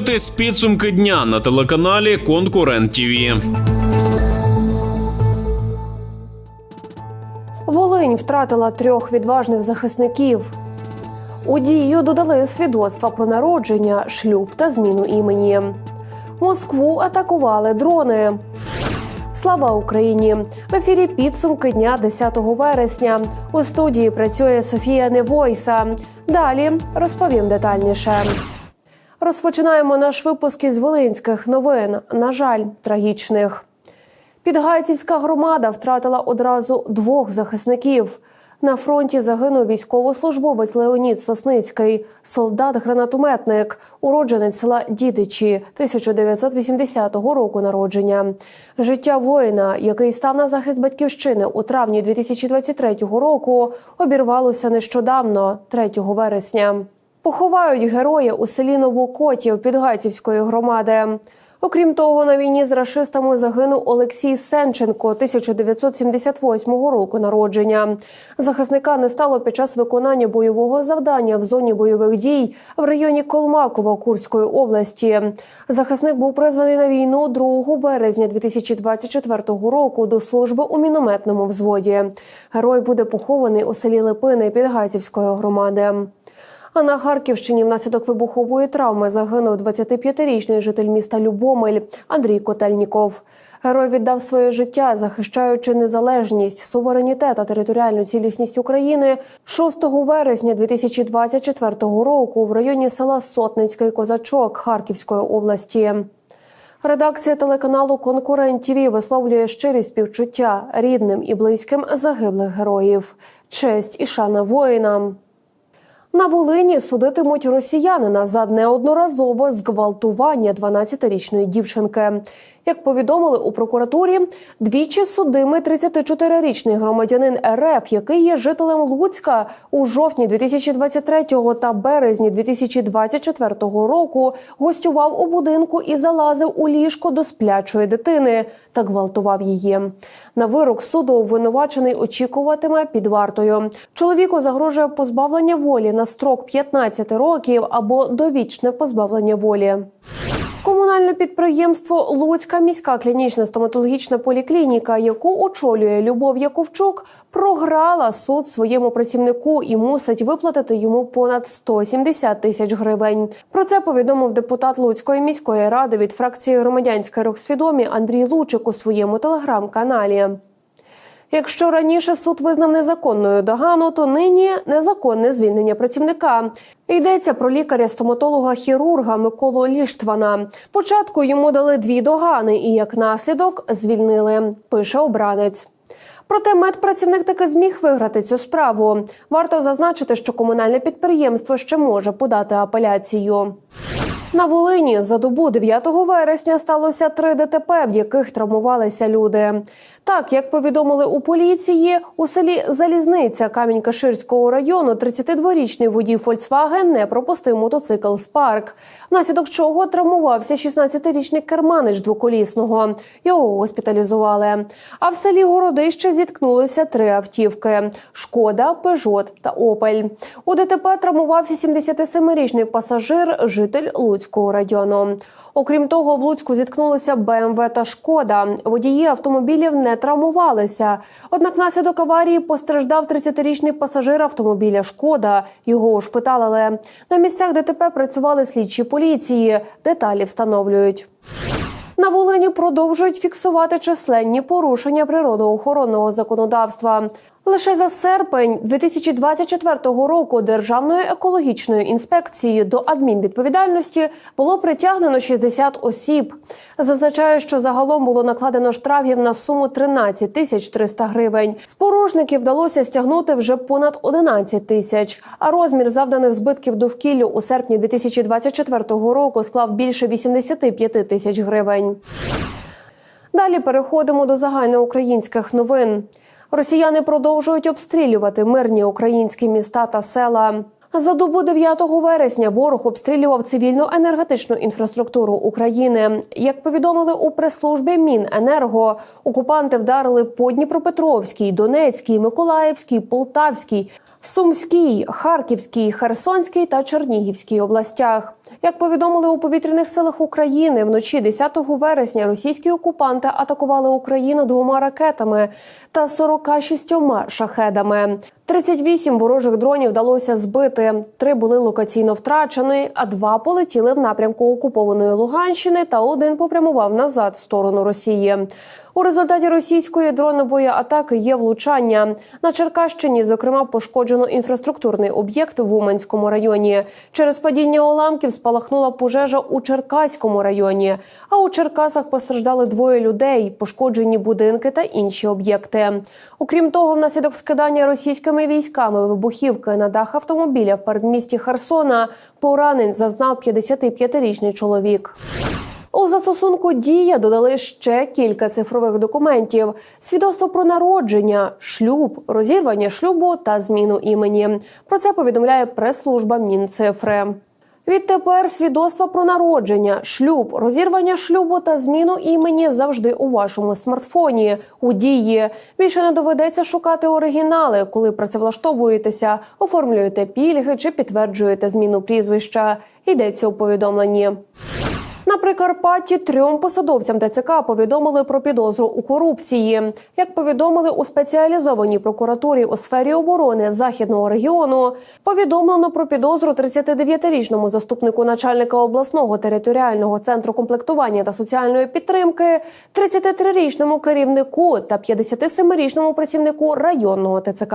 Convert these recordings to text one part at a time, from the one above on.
Дивитесь підсумки дня на телеканалі Конкурент ТІВІ. Волинь втратила трьох відважних захисників. У дію додали свідоцтва про народження, шлюб та зміну імені. Москву атакували дрони. Слава Україні! В ефірі підсумки дня 10 вересня. У студії працює Софія Невойса. Далі розповім детальніше. Розпочинаємо наш випуск із волинських новин. На жаль, трагічних. Підгайцівська громада втратила одразу двох захисників. На фронті загинув військовослужбовець Леонід Сосницький, солдат-гранатометник, уродженець села Дідичі 1980 року народження. Життя воїна, який став на захист батьківщини у травні 2023 року, обірвалося нещодавно, 3 вересня. Поховають героя у селі Новокотів Підгайцівської громади. Окрім того, на війні з рашистами загинув Олексій Сенченко 1978 року народження. Захисника не стало під час виконання бойового завдання в зоні бойових дій в районі Колмакова Курської області. Захисник був призваний на війну 2 березня 2024 року до служби у мінометному взводі. Герой буде похований у селі Липини Підгайцівської громади. А на Харківщині внаслідок вибухової травми загинув 25-річний житель міста Любомель Андрій Котельніков. Герой віддав своє життя, захищаючи незалежність, суверенітет та територіальну цілісність України 6 вересня 2024 року в районі села Сотницький Козачок Харківської області. Редакція телеканалу Конкурент ТІВІ висловлює щирі співчуття рідним і близьким загиблих героїв. Честь і шана воїнам. На Волині судитимуть росіянина за неодноразове зґвалтування 12-річної дівчинки. Як повідомили у прокуратурі, двічі судимий 34-річний громадянин РФ, який є жителем Луцька у жовтні 2023 та березні 2024 року, гостював у будинку і залазив у ліжко до сплячої дитини та гвалтував її. На вирок суду обвинувачений очікуватиме під вартою. Чоловіку загрожує позбавлення волі на строк 15 років або довічне позбавлення волі. Комунальне підприємство Луцька міська клінічна стоматологічна поліклініка, яку очолює Любов Яковчук, програла суд своєму працівнику і мусить виплатити йому понад 170 тисяч гривень. Про це повідомив депутат Луцької міської ради від фракції громадянський рух свідомі Андрій Лучик у своєму телеграм-каналі. Якщо раніше суд визнав незаконною догану, то нині незаконне звільнення працівника. Йдеться про лікаря-стоматолога-хірурга Миколу Ліштвана. Спочатку йому дали дві догани, і як наслідок звільнили. Пише обранець. Проте медпрацівник таки зміг виграти цю справу. Варто зазначити, що комунальне підприємство ще може подати апеляцію. На Волині за добу 9 вересня сталося три ДТП, в яких травмувалися люди. Так, як повідомили у поліції, у селі Залізниця Камінь-Каширського району 32-річний водій Фольксваген не пропустив мотоцикл Спарк, внаслідок чого травмувався 16-річний керманич двоколісного. Його госпіталізували. А в селі Городище зіткнулися три автівки: Шкода, Пежот та Опель. У ДТП травмувався 77-річний пасажир, житель Луцького району. Окрім того, в Луцьку зіткнулися БМВ та Шкода. Водії автомобілів не травмувалися. Однак внаслідок аварії постраждав 30-річний пасажир автомобіля Шкода. Його ушпиталили. На місцях ДТП працювали слідчі поліції. Деталі встановлюють. На Волині продовжують фіксувати численні порушення природоохоронного законодавства. Лише за серпень 2024 року Державною екологічною інспекцією до адмінвідповідальності було притягнено 60 осіб. Зазначаю, що загалом було накладено штрафів на суму 13 тисяч 300 гривень. З порушників вдалося стягнути вже понад 11 тисяч. А розмір завданих збитків довкіллю у серпні 2024 року склав більше 85 тисяч гривень. Далі переходимо до загальноукраїнських новин. Росіяни продовжують обстрілювати мирні українські міста та села. За добу 9 вересня ворог обстрілював цивільну енергетичну інфраструктуру України. Як повідомили у прес-службі Міненерго, окупанти вдарили по Дніпропетровській, Донецькій, Миколаївській, Полтавській, Сумській, Харківській, Херсонській та Чернігівській областях. Як повідомили у повітряних силах України, вночі 10 вересня російські окупанти атакували Україну двома ракетами та 46 шахедами. 38 ворожих дронів вдалося збити. Три були локаційно втрачені, а два полетіли в напрямку окупованої Луганщини, та один попрямував назад в сторону Росії. У результаті російської дронової атаки є влучання на Черкащині. Зокрема, пошкоджено інфраструктурний об'єкт в Уманському районі. Через падіння уламків спалахнула пожежа у Черкаському районі. А у Черкасах постраждали двоє людей, пошкоджені будинки та інші об'єкти. Окрім того, внаслідок скидання російськими військами вибухівки на дах автомобіля в передмісті Херсона поранень зазнав 55-річний чоловік. У застосунку дія додали ще кілька цифрових документів: свідоцтво про народження, шлюб, розірвання шлюбу та зміну імені. Про це повідомляє прес-служба Мінцифри. Відтепер свідоцтва про народження, шлюб, розірвання шлюбу та зміну імені завжди у вашому смартфоні. У дії більше не доведеться шукати оригінали, коли працевлаштовуєтеся, оформлюєте пільги чи підтверджуєте зміну прізвища. Йдеться у повідомленні. На Прикарпатті трьом посадовцям ТЦК повідомили про підозру у корупції. Як повідомили у спеціалізованій прокуратурі у сфері оборони західного регіону, повідомлено про підозру 39-річному заступнику начальника обласного територіального центру комплектування та соціальної підтримки, 33-річному керівнику та 57-річному працівнику районного ТЦК.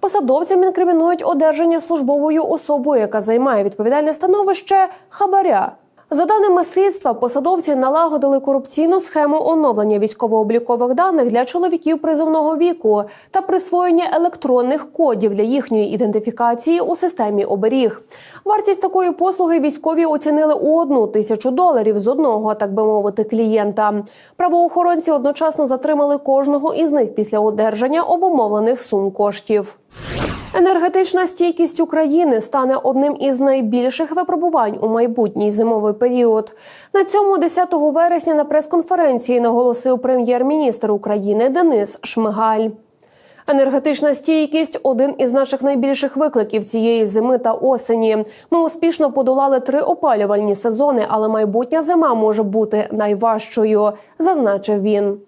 Посадовцям інкримінують одержання службовою особою, яка займає відповідальне становище хабаря. За даними слідства, посадовці налагодили корупційну схему оновлення військово-облікових даних для чоловіків призовного віку та присвоєння електронних кодів для їхньої ідентифікації у системі оберіг. Вартість такої послуги військові оцінили у одну тисячу доларів з одного, так би мовити, клієнта. Правоохоронці одночасно затримали кожного із них після одержання обумовлених сум коштів. Енергетична стійкість України стане одним із найбільших випробувань у майбутній зимовий період. На цьому 10 вересня на прес-конференції наголосив прем'єр-міністр України Денис Шмигаль. Енергетична стійкість один із наших найбільших викликів цієї зими та осені. Ми успішно подолали три опалювальні сезони, але майбутня зима може бути найважчою, зазначив він.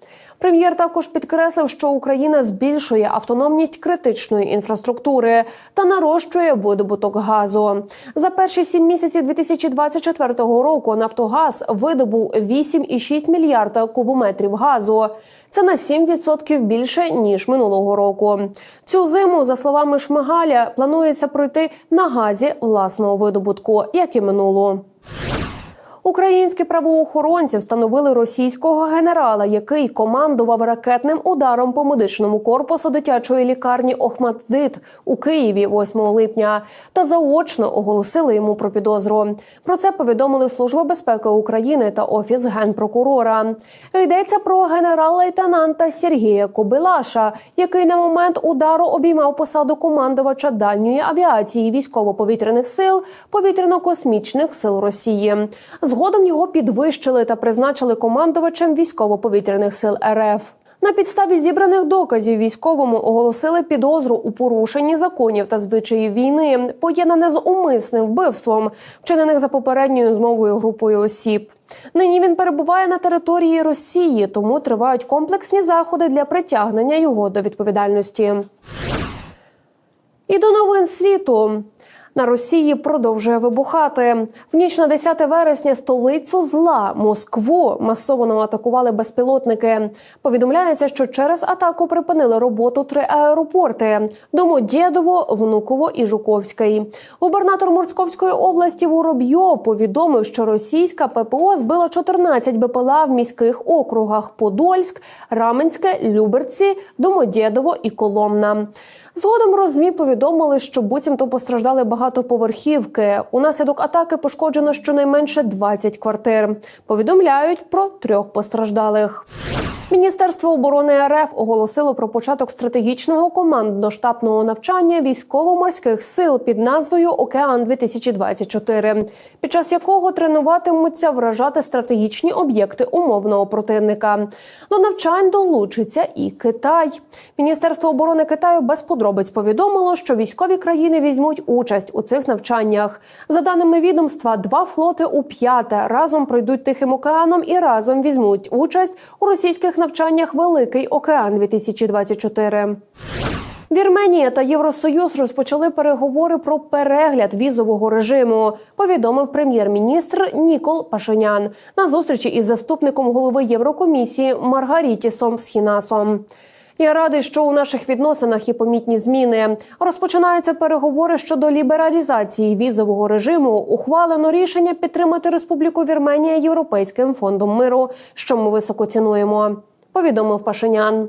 Прем'єр також підкреслив, що Україна збільшує автономність критичної інфраструктури та нарощує видобуток газу. За перші сім місяців 2024 року Нафтогаз видобув 8,6 мільярда кубометрів газу. Це на 7% більше ніж минулого року. Цю зиму, за словами Шмигаля, планується пройти на газі власного видобутку, як і минулу. Українські правоохоронці встановили російського генерала, який командував ракетним ударом по медичному корпусу дитячої лікарні Охмаддит у Києві 8 липня, та заочно оголосили йому про підозру. Про це повідомили Служба безпеки України та офіс генпрокурора. Йдеться про генерал-лейтенанта Сергія Кобилаша, який на момент удару обіймав посаду командувача дальньої авіації військово-повітряних сил повітряно-космічних сил Росії. Згодом його підвищили та призначили командувачем військово-повітряних сил РФ. На підставі зібраних доказів військовому оголосили підозру у порушенні законів та звичаїв війни, поєднане з умисним вбивством, вчинених за попередньою змовою групою осіб. Нині він перебуває на території Росії, тому тривають комплексні заходи для притягнення його до відповідальності. І до новин світу. На Росії продовжує вибухати в ніч на 10 вересня. Столицю зла Москву масово атакували безпілотники. Повідомляється, що через атаку припинили роботу три аеропорти: Домодєдово, Внуково і Жуковський. Губернатор Морськовської області Воробйов повідомив, що російська ППО збила 14 БПЛА в міських округах: Подольськ, Раменське, Люберці, Домодєдово і Коломна. Згодом розмі повідомили, що буцімто постраждали багатоповерхівки. Унаслідок атаки пошкоджено щонайменше 20 квартир. Повідомляють про трьох постраждалих. Міністерство оборони РФ оголосило про початок стратегічного командно-штабного навчання військово-морських сил під назвою Океан 2024 під час якого тренуватимуться вражати стратегічні об'єкти умовного противника. До навчань долучиться і Китай. Міністерство оборони Китаю без подробиць повідомило, що військові країни візьмуть участь у цих навчаннях. За даними відомства, два флоти у п'яте разом пройдуть Тихим океаном і разом візьмуть участь у російських навчаннях Великий океан 2024 Вірменія та Євросоюз розпочали переговори про перегляд візового режиму. Повідомив прем'єр-міністр Нікол Пашинян на зустрічі із заступником голови Єврокомісії Маргарітісом Схінасом. Я радий, що у наших відносинах є помітні зміни. Розпочинаються переговори щодо лібералізації візового режиму. Ухвалено рішення підтримати Республіку Вірменія Європейським фондом миру, що ми високо цінуємо. Повідомив Пашинян.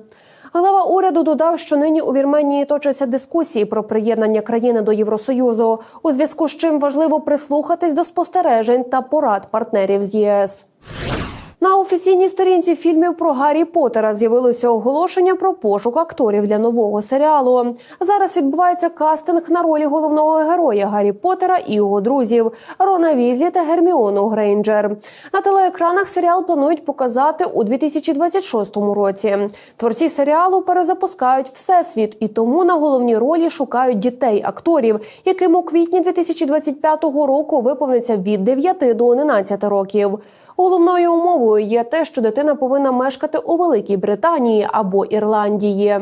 Глава уряду додав, що нині у Вірменії точаться дискусії про приєднання країни до Євросоюзу, у зв'язку з чим важливо прислухатись до спостережень та порад партнерів з ЄС. На офіційній сторінці фільмів про Гаррі Поттера з'явилося оголошення про пошук акторів для нового серіалу. Зараз відбувається кастинг на ролі головного героя Гаррі Поттера і його друзів Рона Візлі та Герміону Грейнджер. На телеекранах серіал планують показати у 2026 році. Творці серіалу перезапускають всесвіт і тому на головній ролі шукають дітей акторів, яким у квітні 2025 року виповниться від 9 до 11 років. Головною умовою є те, що дитина повинна мешкати у Великій Британії або Ірландії.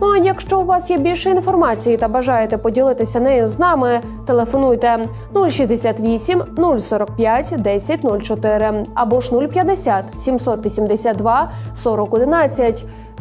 А якщо у вас є більше інформації та бажаєте поділитися нею з нами, телефонуйте 068 045 1004 або ж 050 782 4011.